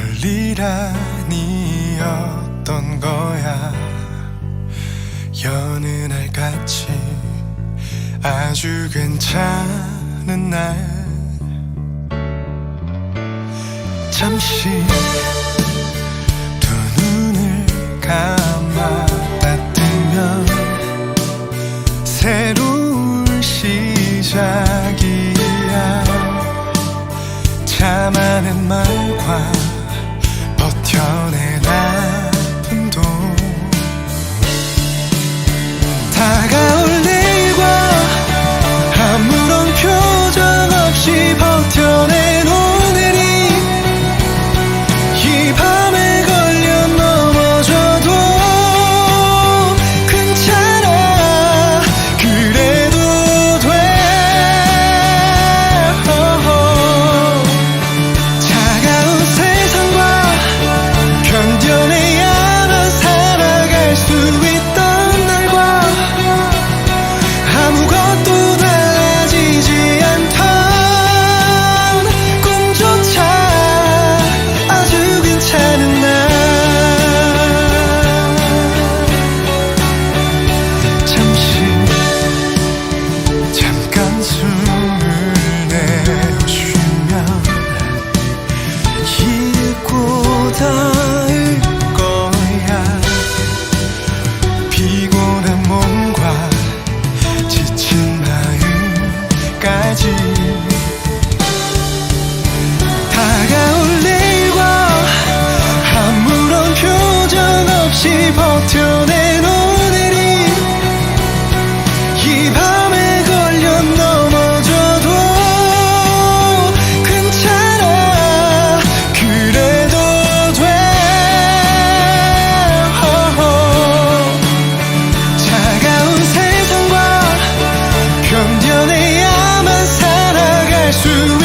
별이라니 어떤 거야. 여느 날 같이 아주 괜찮은 날. 잠시 두 눈을 감았다 뜨면 새로운 시작이야. 참아낸 말과 편해 전엔 오늘이 이 밤에 걸려 넘어져도 괜찮아. 그래도 돼. 차가운 세상과 견뎌내야만 살아갈 수